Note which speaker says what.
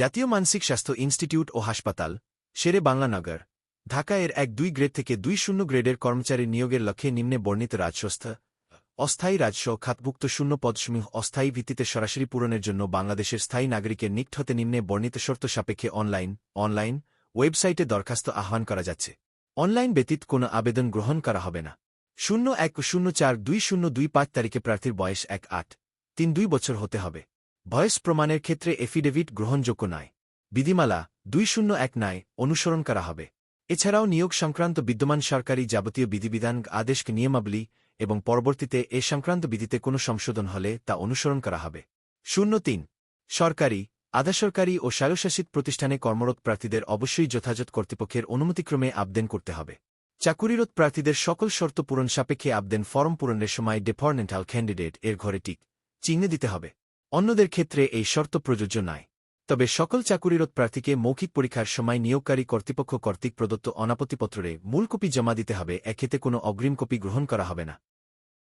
Speaker 1: জাতীয় মানসিক স্বাস্থ্য ইনস্টিটিউট ও হাসপাতাল, শেরে বাংলানগর, ঢাকা এর এক দুই গ্রেড থেকে দুই শূন্য গ্রেডের কর্মচারী নিয়োগের লক্ষ্যে নিম্নে বর্ণিত রাজস্ব, অস্থায়ী রাজস্ব খাতভুক্ত শূন্য পদসমূহ অস্থায়ী ভিত্তিতে সরাসরি পূরণের জন্য বাংলাদেশের স্থায়ী নাগরিকের নিকট হতে নিম্নে বর্ণিত শর্ত সাপেক্ষে অনলাইন অনলাইন ওয়েবসাইটে দরখাস্ত আহ্বান করা যাচ্ছে। অনলাইন ব্যতীত কোনো আবেদন গ্রহণ করা হবে না। শূন্য এক শূন্য চার দুই শূন্য দুই পাঁচ তারিখে প্রার্থীর বয়স এক আট, তিন দুই বছর হতে হবে। বয়স প্রমাণের ক্ষেত্রে এফিডেভিট গ্রহণযোগ্য নয়। বিধিমালা দুই শূন্য এক নয় অনুসরণ করা হবে। এছাড়াও নিয়োগ সংক্রান্ত বিদ্যমান সরকারি যাবতীয় বিধিবিধান আদেশ নিয়মাবলী এবং পরবর্তীতে এ সংক্রান্ত বিধিতে কোনো সংশোধন হলে তা অনুসরণ করা হবে। শূন্য তিন সরকারি, আধাসরকারি ও স্বায়ত্তশাসিত প্রতিষ্ঠানে কর্মরত প্রার্থীদের অবশ্যই যথাযথ কর্তৃপক্ষের অনুমতিক্রমে আবেদন করতে হবে। চাকুরিরত প্রার্থীদের সকল শর্ত পূরণ সাপেক্ষে আবেদন ফর্ম পূরণের সময় ডেপার্টমেন্টাল ক্যান্ডিডেট এর ঘরে টিক, চিহ্নে দিতে হবে। অন্যদের ক্ষেত্রে এই শর্ত প্রযোজ্য নয়। তবে সকল চাকুরিরত প্রার্থীকে মৌখিক পরীক্ষার সময় নিয়োগকারী কর্তৃপক্ষ কর্তৃক প্রদত্ত অনাপত্তিপত্রে মূল কপি জমা দিতে হবে, এক্ষেত্রে কোনো অগ্রিম কপি গ্রহণ করা হবে না।